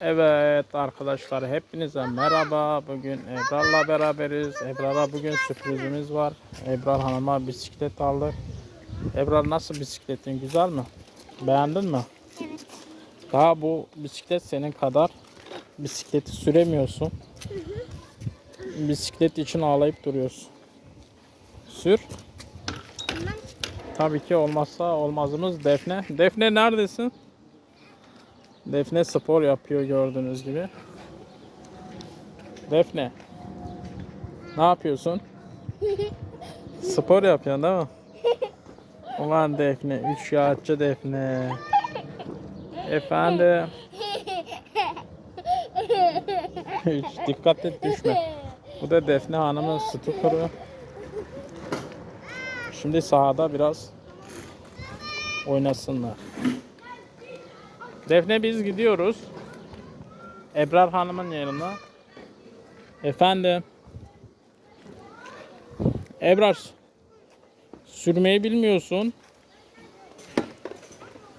Evet arkadaşlar hepinize merhaba. Bugün Ebrar'la beraberiz. Ebrar'a bugün sürprizimiz var. Ebrar Hanım'a bisiklet aldık. Ebrar nasıl bisikletin güzel mi? Beğendin mi? Evet. Daha bu bisiklet senin kadar bisikleti süremiyorsun. Bisiklet için ağlayıp duruyorsun. Sür. Tamam. Tabii ki olmazsa olmazımız Defne. Defne neredesin? Defne spor yapıyor gördüğünüz gibi. Defne. Ne yapıyorsun? Spor yapıyorsun değil mi? Ulan Defne, üç kağıtçı Defne. Efendim. Hiç dikkat et düşme. Bu da Defne Hanım'ın stukuru. Şimdi sahada biraz oynasınlar. Defne biz gidiyoruz. Ebrar Hanım'ın yanına. Efendim. Ebrar. Sürmeyi bilmiyorsun.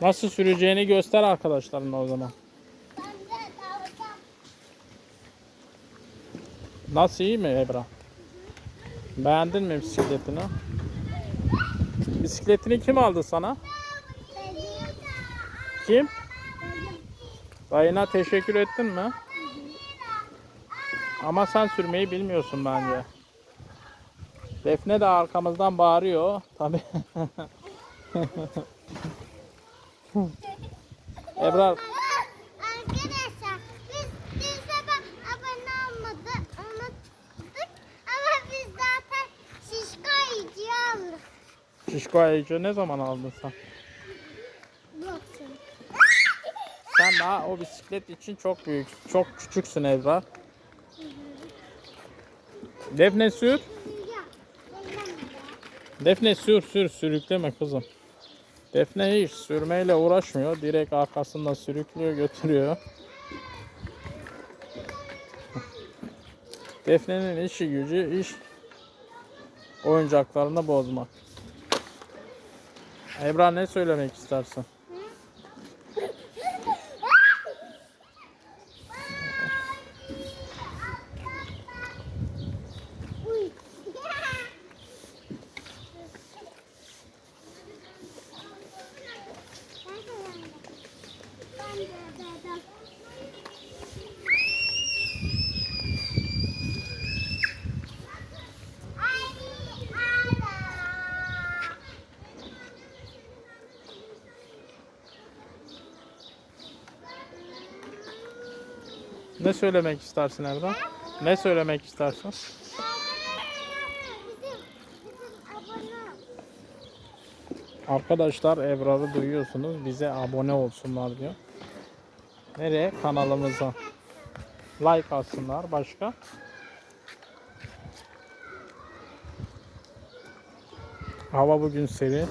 Nasıl süreceğini göster arkadaşlarına o zaman. Nasıl iyi mi Ebrar? Beğendin mi bisikletini? Bisikletini kim aldı sana? Kim? Dayına teşekkür ettin mi? Ama sen sürmeyi bilmiyorsun bence. Defne de arkamızdan bağırıyor. Tabi. Ebrar Arkadaşlar biz bir sabah abone olmadı, unuttuk ama biz zaten şişko ayıcıyı aldık. Şişko Ayıcı ne zaman aldın sen? Bu akşam. Sen daha o bisiklet için çok büyük, çok küçüksün Ebrar. Defne sür. Defne sür sür sürükleme kızım. Defne hiç sürmeyle uğraşmıyor. Direkt arkasında sürüklüyor götürüyor. Defne'nin işi gücü iş oyuncaklarını bozmak. Ebrar ne söylemek istersin? Ne söylemek istersin Ebrar? Ne söylemek istersin? Arkadaşlar Ebrar'ı duyuyorsunuz. Bize abone olsunlar diyor. Nereye? Kanalımıza. Like atsınlar. Başka? Hava bugün serin.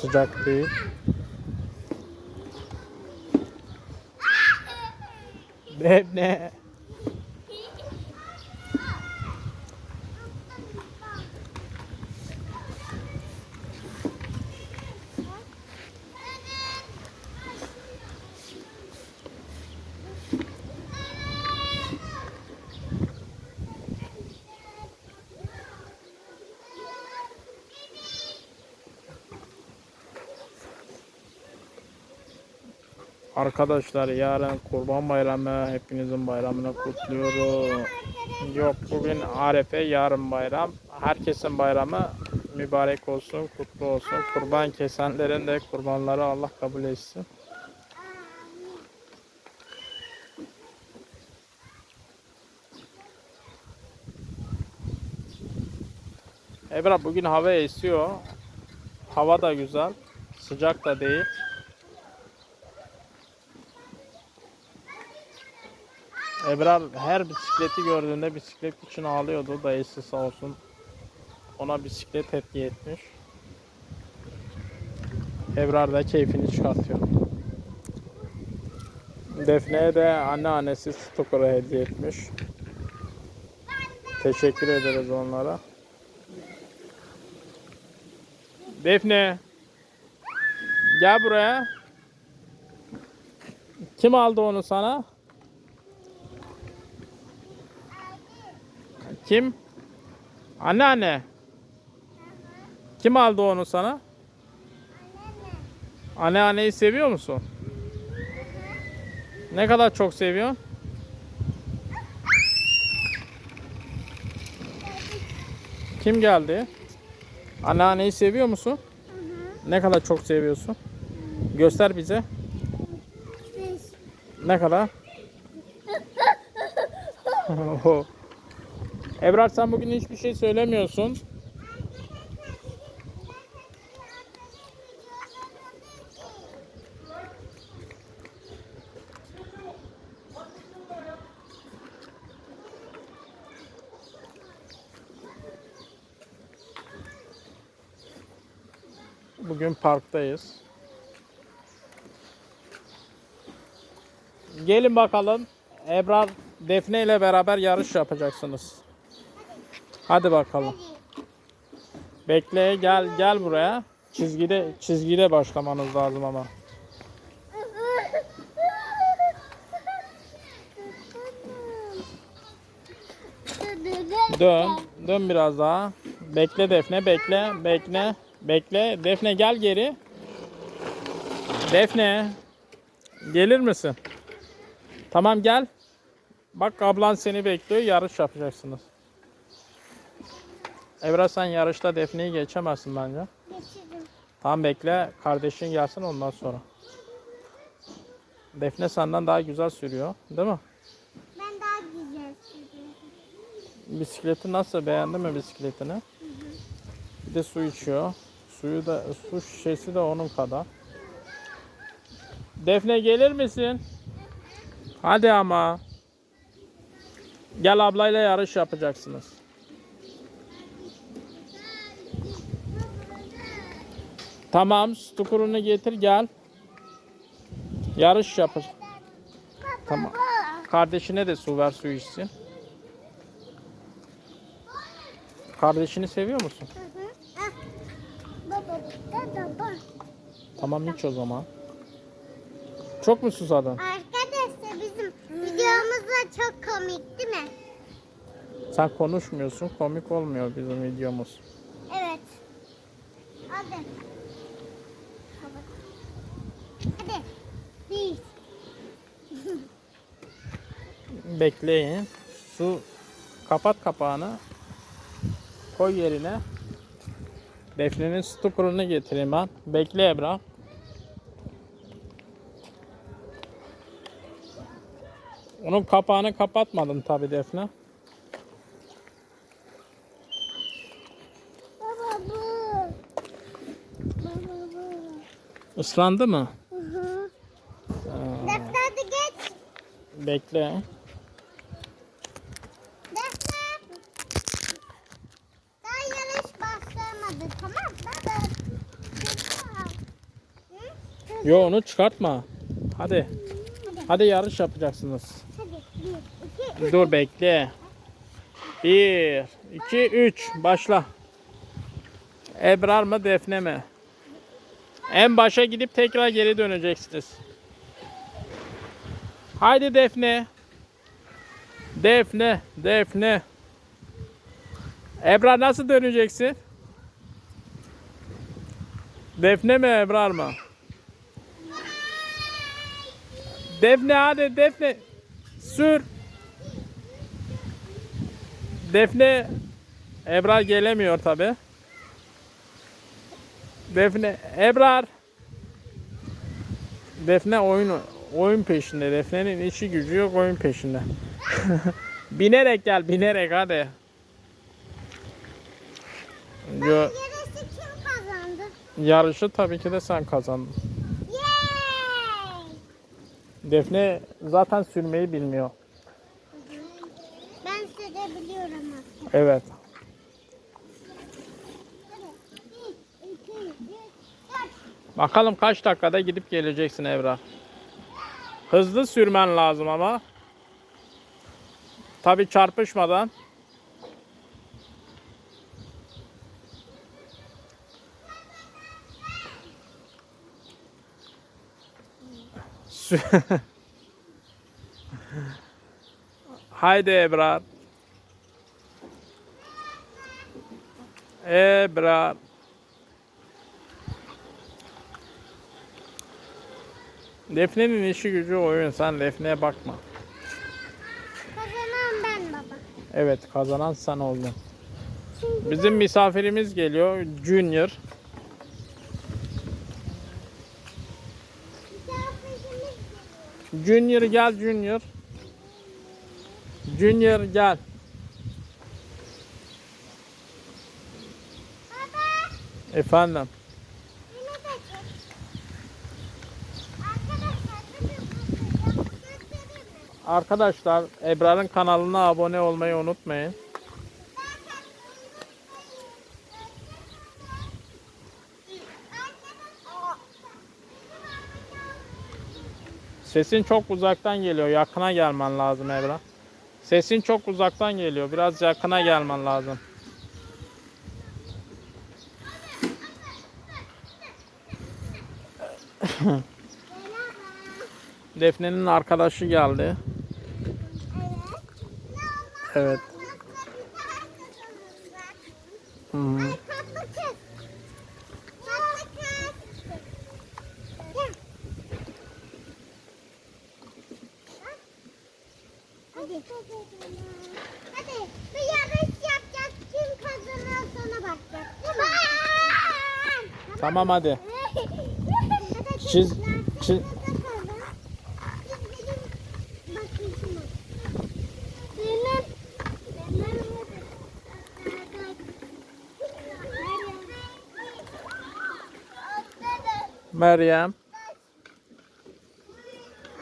Sıcak değil. Defne. Arkadaşlar yarın Kurban Bayramı hepinizin bayramını kutluyorum. Yok bugün Arefe yarın bayram. Herkesin bayramı mübarek olsun, kutlu olsun. Kurban kesenlerin de kurbanları Allah kabul etsin. Ebra bugün hava esiyor. Hava da güzel. Sıcak da değil. Ebrar her bisikleti gördüğünde bisiklet için ağlıyordu. Dayısı sağ olsun ona bisiklet hediye etmiş. Ebrar da keyfini çıkartıyor. Defne'ye de anneannesi Stukur'a hediye etmiş. Teşekkür ederiz onlara. Defne. Gel buraya. Kim aldı onu sana? Kim? Anneanne. Kim aldı onu sana? Anneanneyi seviyor musun? Ne kadar çok seviyorsun? Kim geldi? Anneanneyi seviyor musun? Ne kadar çok seviyorsun? Göster bize. Ne kadar? Ebrar sen bugün hiçbir şey söylemiyorsun. Bugün parktayız. Gelin bakalım. Ebrar Defne ile beraber yarış yapacaksınız. Hadi bakalım. Bekle gel gel buraya. Çizgide çizgide başlamanız lazım ama. Dön. Dön biraz daha. Bekle Defne bekle bekle bekle. Defne gel geri. Defne. Gelir misin? Tamam gel. Bak ablan seni bekliyor. Yarış yapacaksınız. Evra sen yarışta Defne'yi geçemezsin bence. Geçirdim. Tamam bekle. Kardeşin gelsin ondan sonra. Defne senden daha güzel sürüyor. Değil mi? Ben daha güzel sürüyorum. Bisikleti nasıl? Beğendin mi bisikletini? Bir de su içiyor. Suyu da su şişesi de onun kadar. Defne gelir misin? Hadi ama. Gel ablayla yarış yapacaksınız. Tamam, stukurunu getir gel. Yarış yapır. Tamam. Kardeşine de su ver su içsin. Kardeşini seviyor musun? Tamam iç o zaman. Çok mu susadın? Arkadaşlar bizim videomuz da çok komik değil mi? Sen konuşmuyorsun. Komik olmuyor bizim videomuz. Evet. Hadi. Bekleyin. Su kapat kapağını. Koy yerine. Defne'nin stukurunu getireyim ben. Bekle Ebra. Onun kapağını kapatmadın tabi Defne. Baba bu. Baba bu. Islandı mı? Hı hı. Aa, Defne hadi geç. bekle. Defne. Daha yarış başlamadı tamam mı? Baba. Güzel. Hı? Yo onu çıkartma. Hadi. Hadi yarış yapacaksınız. Bir, iki, Dur bekle. 1, 2, 3. Başla. Ebrar mı Defne mi? En başa gidip tekrar geri döneceksiniz. Haydi Defne. Defne, Defne. Ebrar nasıl döneceksin? Defne mi Ebrar mı? Defne hadi Defne. Sür. Defne Ebrar gelemiyor tabi. Defne Ebrar Defne oyun oyun peşinde. Defne'nin işi gücü yok oyun peşinde. binerek gel binerek hadi. Yo, Yarışı tabii ki de sen kazandın. Defne zaten sürmeyi bilmiyor. Ben sürebiliyorum aslında. Evet. Bakalım kaç dakikada gidip geleceksin Ebrar. Hızlı sürmen lazım ama. Tabi çarpışmadan. Haydi Ebrar. Ebrar. Defne'nin işi gücü oyun. Sen Defne'ye bakma. Kazanan ben baba. Evet kazanan sen oldun. Çünkü Bizim misafirimiz geliyor. Junior. Junior gel Junior. Junior gel. Baba Efendim. Arkadaşlar Ebrar'ın kanalına abone olmayı unutmayın. Sesin çok uzaktan geliyor. Yakına gelmen lazım Ebrar. Sesin çok uzaktan geliyor. Biraz yakına gelmen lazım. Defne'nin arkadaşı geldi. Evet. Hadi. Hadi bir yarış yapacağız. Kim kazanır sana bakacağız. Tamam. Tamam hadi. Çiz- çiz- Meryem.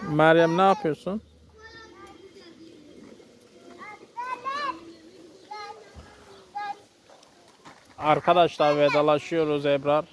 Meryem ne yapıyorsun? Arkadaşlar vedalaşıyoruz Ebrar.